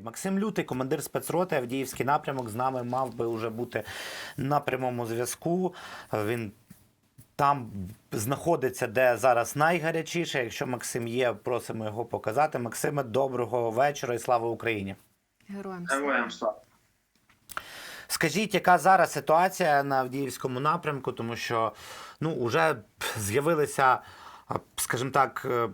Максим Лютий, командир спецроти, Авдіївський напрямок, з нами мав би вже бути на прямому зв'язку. Він там знаходиться, де зараз найгарячіше. Якщо Максим є, просимо його показати. Максиме, доброго вечора і слава Україні. Героям слава. Героям слава. Скажіть, яка зараз ситуація на Авдіївському напрямку, тому що ну, вже з'явилися, скажімо так, е,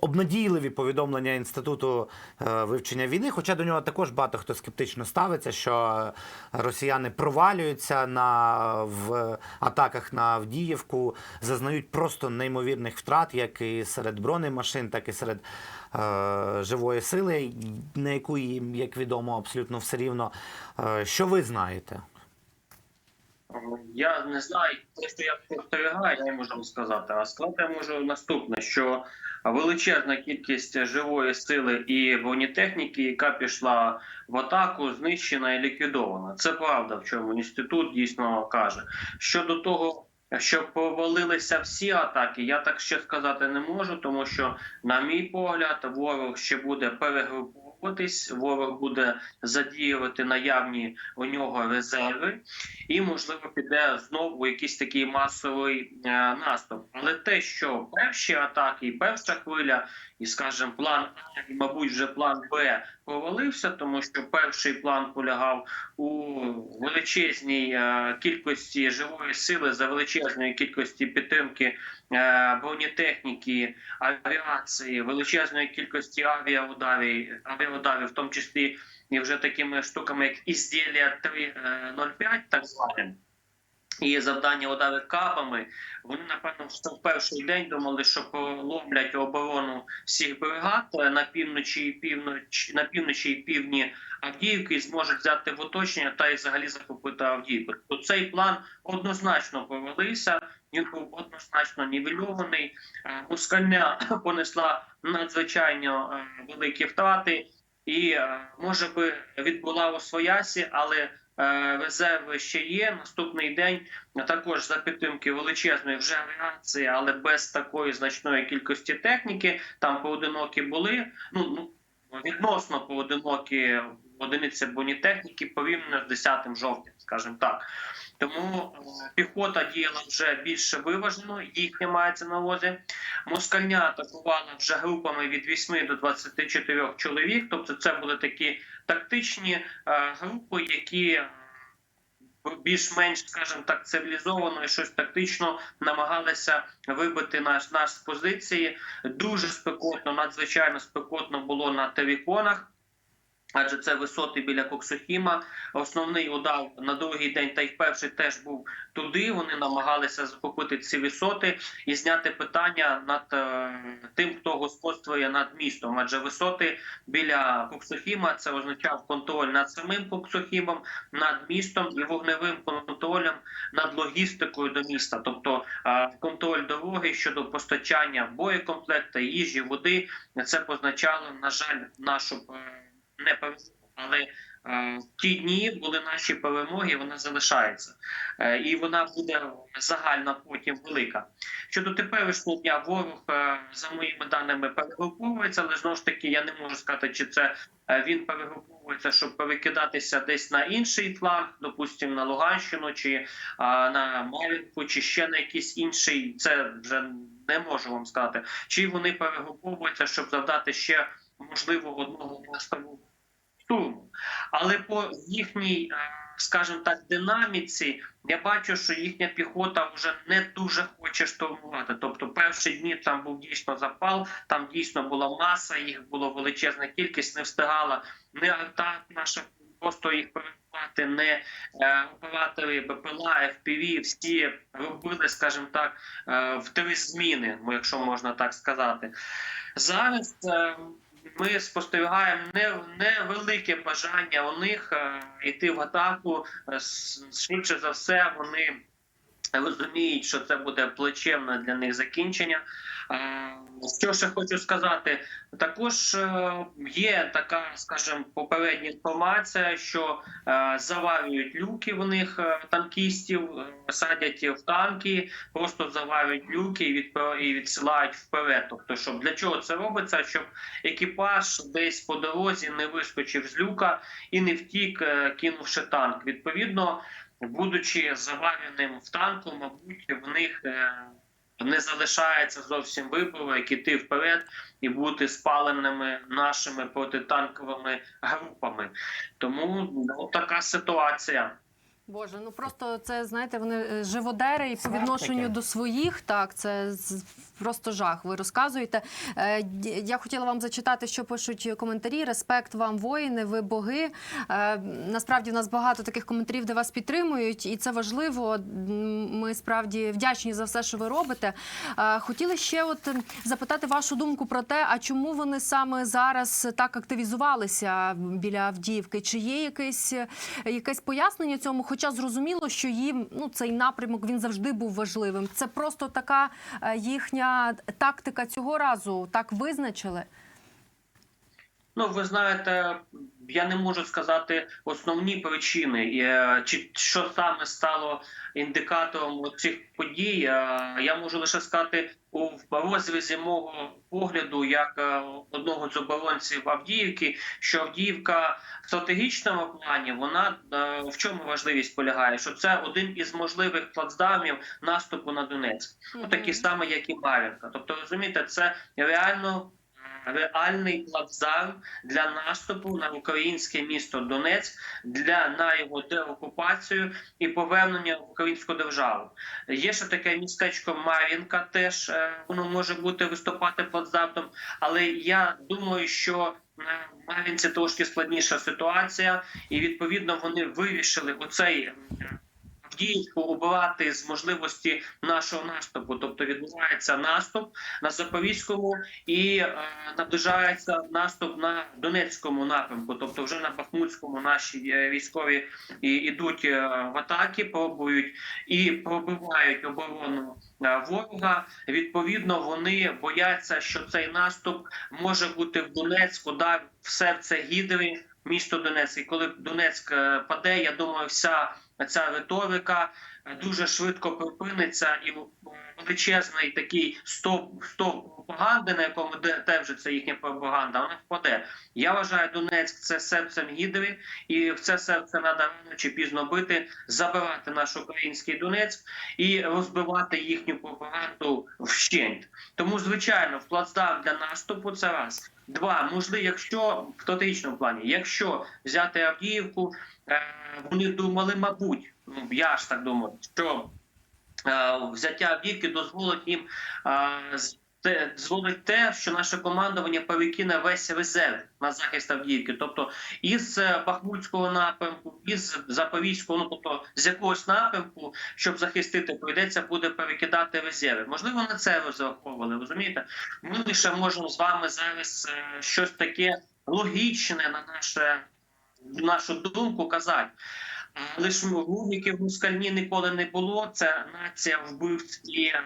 обнадійливі повідомлення Інституту е, вивчення війни, хоча до нього також багато хто скептично ставиться, що росіяни провалюються на, в атаках на Авдіївку, зазнають просто неймовірних втрат, як і серед бронемашин, так і серед е, живої сили, на яку їм, як відомо, абсолютно все рівно. Е, що ви знаєте? Я не знаю, те, що я спостерігаю, я не можу вам сказати. А сказати можу наступне: що величезна кількість живої сили і бронетехніки, яка пішла в атаку, знищена і ліквідована. Це правда, в чому інститут дійсно каже. Щодо того. Що провалилися всі атаки, я так ще сказати не можу, тому що, на мій погляд, ворог ще буде перегруповуватись, ворог буде задіювати наявні у нього резерви, і можливо піде знову якийсь такий масовий е, наступ. Але те, що перші атаки, перша хвиля, і скажімо, план А, і мабуть, вже план Б провалився, тому що перший план полягав у величезній е, кількості живої сили за величезної кількості підтримки е, бронетехніки, авіації, величезної кількості авіаударів, авіаударів, в тому числі і вже такими штуками, як ізділля 3.05, так званим. І завдання удари кабами. Вони напевно в перший день думали, що поломлять оборону всіх бригад на півночі і півноч на півночі і півдні Авдіївки і зможуть взяти в оточення та й взагалі захопити Авдіївку. То цей план однозначно провалився. Він був однозначно нівельований. Е, Москальня понесла надзвичайно е, великі втрати, і е, може би відбула у своясі, але резерви ще є. Наступний день також за підтримки величезної вже авіації, але без такої значної кількості техніки. Там поодинокі були. Ну ну відносно поодинокі одиниці бронетехніки порівняно з 10 жовтня, скажімо так. Тому е, піхота діяла вже більш виважено, їх не мається на увазі. Москальня атакувала вже групами від 8 до 24 чоловік. Тобто, це були такі тактичні е, групи, які е, більш-менш, скажімо так, цивілізовано і щось тактично намагалися вибити наш наш з позиції. Дуже спекотно, надзвичайно спекотно було на териконах. Адже це висоти біля Коксохіма. Основний удар на другий день, та й перший теж був туди. Вони намагалися захопити ці висоти і зняти питання над е, тим, хто господствує над містом. Адже висоти біля Коксохіма це означав контроль над самим Коксохімом, над містом і вогневим контролем над логістикою до міста, тобто е, контроль дороги щодо постачання боєкомплекта, їжі, води. Це позначало, на жаль, нашу. Не повезло, але е, ті дні були наші перемоги, вона залишається, е, і вона буде загальна потім велика. Щодо теперішнього дня, ворог е, за моїми даними перегруповується, але знову ж таки я не можу сказати, чи це він перегруповується, щоб перекидатися десь на інший фланг, допустимо на Луганщину, чи на Мар'їнку, чи ще на якийсь інший. Це вже не можу вам сказати. Чи вони перегруповуються, щоб завдати ще можливо одного наступу штурму. Але по їхній, е, скажімо так, динаміці я бачу, що їхня піхота вже не дуже хоче штурмувати. Тобто, перші дні там був дійсно запал, там дійсно була маса, їх було величезна кількість, не встигала не арта наша. Просто їх перебувати не е, оператори БПЛА, FPV, всі робили, скажімо так, е, в три зміни, якщо можна так сказати. Зараз ми спостерігаємо не, невелике бажання у них е, йти в атаку. Е, Швидше за все, вони розуміють, що це буде плачевне для них закінчення. Е, Що ще хочу сказати, також е, є така, скажімо, попередня інформація, що е, заварюють люки в них танкістів, садять в танки, просто заварюють люки і, відсилають вперед. Тобто, щоб для чого це робиться? Щоб екіпаж десь по дорозі не вискочив з люка і не втік, кинувши танк. Відповідно, будучи завареним в танку, мабуть, в них. е, не залишається зовсім вибору, як іти вперед і бути спаленими нашими протитанковими групами. Тому ну, така ситуація. Боже, ну просто це знаєте, вони е, живодери і по відношенню до своїх. Так, це просто жах. Ви розказуєте. Е, Я хотіла вам зачитати, що пишуть коментарі. Респект вам, воїни, ви боги. Е, Насправді в нас багато таких коментарів, де вас підтримують, і це важливо. Ми справді вдячні за все, що ви робите. Е, Хотіли ще от ем, запитати вашу думку про те, а чому вони саме зараз так активізувалися біля Авдіївки? Чи є якесь, якесь пояснення цьому? Хоча зрозуміло, що їм ну цей напрямок він завжди був важливим. Це просто така е, тактика цього разу. Так визначили. Ну, ви знаєте, я не можу сказати основні причини, е, чи що саме стало індикатором цих подій. Е, Я можу лише сказати у розрізі мого погляду, як е, одного з оборонців Авдіївки, що Авдіївка в стратегічному плані вона в чому важливість полягає? Що це один із можливих плацдармів наступу на Донецьк, ну, такі самі, як і Мар'їнка. Тобто, розумієте, це реально. Е, Реальний плацдарм для наступу на українське місто Донецьк для на його деокупацію і повернення в українську державу. Є ще таке містечко Мар'їнка, теж е, воно може бути виступати плацдартом, але я думаю, що на Мар'їнці трошки складніша ситуація, і відповідно вони вирішили оцей. Авдіївку обирати з можливості нашого наступу, тобто відбувається наступ на Запорізькому і е, наближається наступ на Донецькому напрямку, тобто вже на Бахмутському наші е, військові і йдуть е, в атаки, пробують і пробивають оборону ворога. Відповідно, вони бояться, що цей наступ може бути в Донецьку, да, в серце гідри. Місто Донецьк, і коли Донецьк паде, я думаю, вся ця риторика е, дуже швидко припиниться, і величезний такий стоп, стоп пропаганди, на якому де держиться їхня пропаганда, вона впаде. Я вважаю, Донецьк це серцем гідри, і в це серце треба рано чи пізно бити, забирати наш український Донецьк і розбивати їхню пропаганду вщент. Тому, звичайно, в плацдарм для наступу це раз. Два, можливо, якщо в тотичному плані, якщо взяти Авдіївку, е, вони думали, мабуть, ну я ж так думаю, що е, взяття Авдіївки дозволить їм е, з- те, дозволить те, що наше командування перекине весь резерв на захист Авдіївки, тобто із е, Бахмутського напрямку, із Запорізького, ну тобто з якогось напрямку, щоб захистити, прийдеться буде перекидати резерви. Можливо, на це розраховували. Розумієте, ми лише можемо з вами зараз е, щось таке логічне на наше нашу думку казати. Ж логіки в Москальні ніколи не було. Це нація вбивць і е,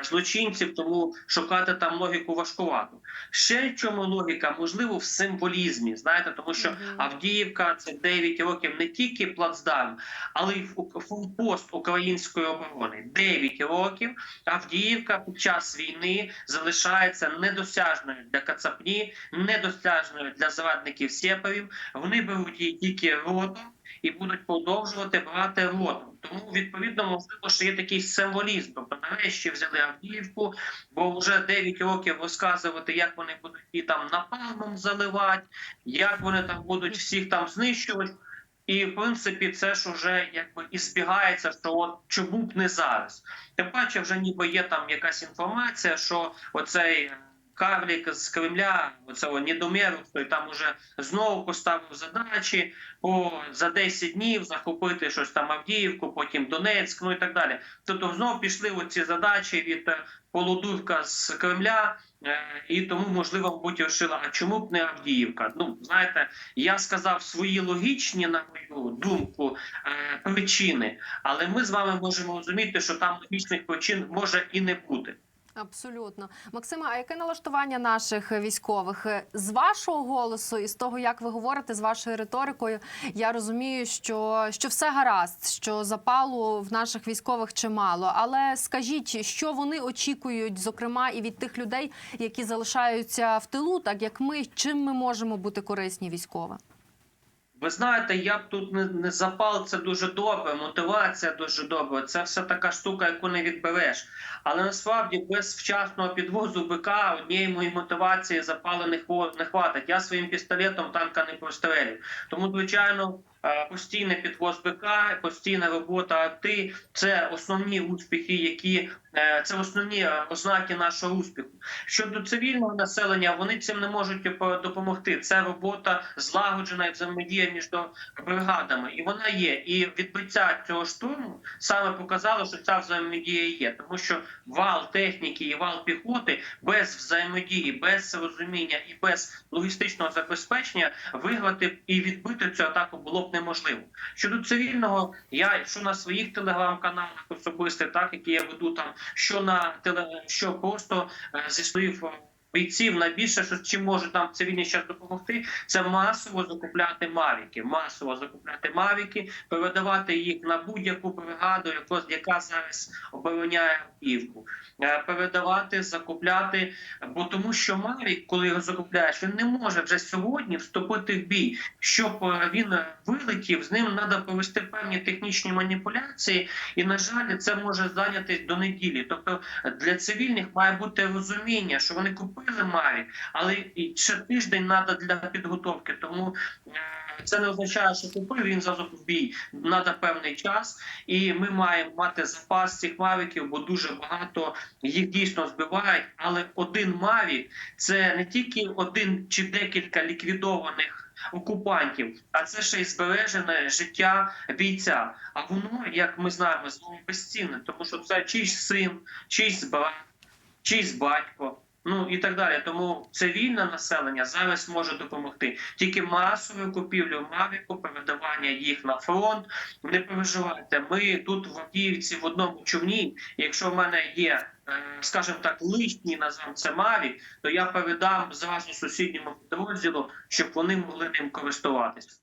злочинців, тому шукати там логіку важкувато. Ще в чому логіка? Можливо, в символізмі. Знаєте, тому що. Авдіївка це 9 років не тільки плацдарм, але й форпост української оборони. 9 років Авдіївка під час війни залишається недосяжною для Кацапні, недосяжною для зрадників сепарів. Вони беруть її тільки ротом і будуть продовжувати брати ротом. Тому відповідно можливо, що є такий символізм. Тобто нарешті взяли Авдіївку, бо вже 9 років розказувати, як вони будуть і там напалмом заливати, як вони там будуть всіх там знищувати. І в принципі, це ж уже якби і збігається, що от чому б не зараз. Тим паче, вже ніби є там якась інформація, що оцей карлік з Кремля, оцього недоміру, той там уже знову поставив задачі по за 10 днів захопити щось там Авдіївку, потім Донецьк, ну і так далі. Тобто знову пішли оці задачі від е, Полудурка з Кремля. е, І тому можливо мабуть вирішила, а чому б не Авдіївка? Ну знаєте, я сказав свої логічні, на мою думку, е, причини, але ми з вами можемо розуміти, що там логічних причин може і не бути. Абсолютно, Максима. А яке налаштування наших військових з вашого голосу і з того, як ви говорите, з вашою риторикою, я розумію, що, що все гаразд, що запалу в наших військових чимало. Але скажіть, що вони очікують, зокрема, і від тих людей, які залишаються в тилу, так як ми, чим ми можемо бути корисні військовим? Ви знаєте, я б тут не, не запал, це дуже добре, мотивація дуже добре. Це все така штука, яку не відбереш. Але насправді без вчасного підвозу БК однієї моєї мотивації запалених не, хватить. Я своїм пістолетом танка не прострелю. Тому, звичайно, постійний підвоз БК, постійна робота арти – це основні успіхи, які е, це основні е, ознаки нашого успіху. Щодо цивільного населення, вони цим не можуть е, допомогти. Це робота злагоджена взаємодія між бригадами, і вона є. І відбиття цього штурму саме показало, що ця взаємодія є, тому що вал техніки і вал піхоти без взаємодії, без розуміння і без логістичного забезпечення виграти і відбити цю атаку було б неможливо. Щодо цивільного, я що на своїх телеграм-каналах особисто, так які я веду там, що на теле, що просто е, зі слів. е, Бійців найбільше, що чим можуть нам цивільні зараз допомогти, це масово закупляти мавіки, масово закупляти мавіки, передавати їх на будь-яку бригаду, яко- яка зараз обороняє Авдіївку. Е, передавати, закупляти, бо тому що Мавік, коли його закупляєш, він не може вже сьогодні вступити в бій. Щоб е, він е, вилетів, з ним треба провести певні технічні маніпуляції, і на жаль, це може зайнятися до неділі. Тобто для цивільних має бути розуміння, що вони купили Мавік, але ще тиждень треба для підготовки. Тому е, це не означає, що купив він зразу в бій. Треба певний час, і ми маємо мати запас цих мавіків, бо дуже багато їх дійсно збивають. Але один мавік це не тільки один чи декілька ліквідованих. Окупантів, а це ще й збережене життя бійця. А воно, як ми знаємо, знову безцінне, тому що це чийсь син, чийсь брат, чийсь батько. Ну і так далі. Тому цивільне населення зараз може допомогти тільки масовою купівлею мавіку, передавання їх на фронт. Не переживайте. Ми тут в Авдіївці в одному човні. Якщо в мене є, е, скажімо так, лишній назвам це мавік, то я передам зразу сусідньому підрозділу, щоб вони могли ним користуватися.